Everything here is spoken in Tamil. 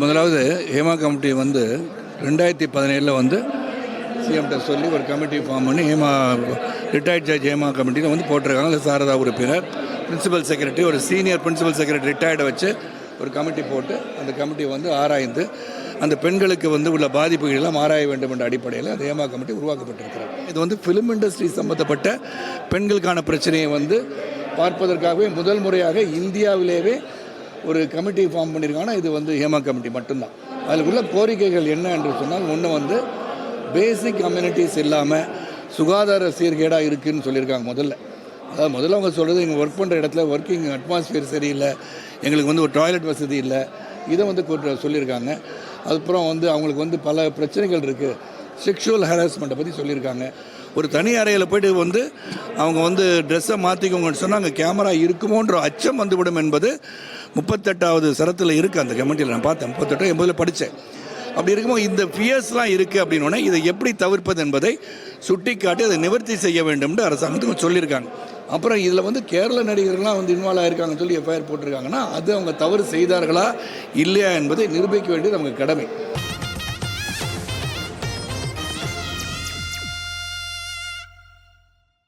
முதலாவது ஹேமா கமிட்டி வந்து ரெண்டாயிரத்தி பதினேழில் வந்து சிஎம்கிட்ட சொல்லி ஒரு கமிட்டி ஃபார்ம் பண்ணி ஹேமா ரிட்டையர்ட் ஜட்ஜ் ஹேமா கமிட்டியில் வந்து போட்டிருக்காங்க. அதில் சாரதா உறுப்பினர் பிரின்சிபல் செக்ரட்டரி ஒரு சீனியர் பிரின்சிபல் செக்ரட்டரி ரிட்டையர்டை வச்சு ஒரு கமிட்டி போட்டு அந்த கமிட்டி வந்து ஆராய்ந்து அந்த பெண்களுக்கு வந்து உள்ள பாதிப்புகள் எல்லாம் ஆராய வேண்டும் என்ற அடிப்படையில் அந்த ஹேமா கமிட்டி உருவாக்கப்பட்டிருக்கிறது. இது வந்து ஃபிலிம் இண்டஸ்ட்ரி சம்மந்தப்பட்ட பெண்களுக்கான பிரச்சனையை வந்து பார்ப்பதற்காகவே முதல் முறையாக இந்தியாவிலேயே ஒரு கமிட்டி ஃபார்ம் பண்ணியிருக்காங்கன்னா இது வந்து ஹேமா கமிட்டி மட்டும்தான். அதில் உள்ள கோரிக்கைகள் என்ன என்று சொன்னால் ஒன்று வந்து பேசிக் கம்யூனிட்டிஸ் இல்லாமல் சுகாதார சீர்கேடாக இருக்குதுன்னு சொல்லியிருக்காங்க முதல்ல. அதாவது முதல்ல அவங்க சொல்கிறது எங்கள் ஒர்க் பண்ணுற இடத்துல ஒர்க்கிங் அட்மாஸ்பியர் சரியில்லை எங்களுக்கு வந்து ஒரு டாய்லெட் வசதி இல்லை இதை வந்து சொல்லியிருக்காங்க. அதுக்கப்புறம் வந்து அவங்களுக்கு வந்து பல பிரச்சனைகள் இருக்குது செக்ஷுவல் ஹராஸ்மெண்ட்டை பற்றி சொல்லியிருக்காங்க. ஒரு தனி அறையில் போய்ட்டு வந்து அவங்க வந்து ட்ரெஸ்ஸை மாற்றிக்கோங்கன்னு சொன்னால் அங்கே கேமரா இருக்குமோன்ற அச்சம் வந்துவிடும் என்பது முப்பத்தெட்டாவது சரத்தில் இருக்குது அந்த கமெண்டியில். நான் பார்த்தேன் முப்பத்தெட்டோ எண்பதில் படித்தேன் அப்படி இருக்கும்போது இந்த ஃபியர்ஸ்லாம் இருக்குது அப்படின்னோடனே இதை எப்படி தவிர்ப்பது என்பதை சுட்டிக்காட்டி அதை நிவர்த்தி செய்ய வேண்டும்னு அரசாங்கத்துக்கு சொல்லியிருக்காங்க. அப்புறம் இதில் வந்து கேரள நடிகர்கள்லாம் வந்து இன்வால்வ் ஆகிருக்காங்கன்னு சொல்லி எஃப்ஐஆர் போட்டிருக்காங்கன்னா அது அவங்க தவறு செய்தார்களா இல்லையா என்பதை நிரூபிக்க வேண்டியது அவங்க கடமை.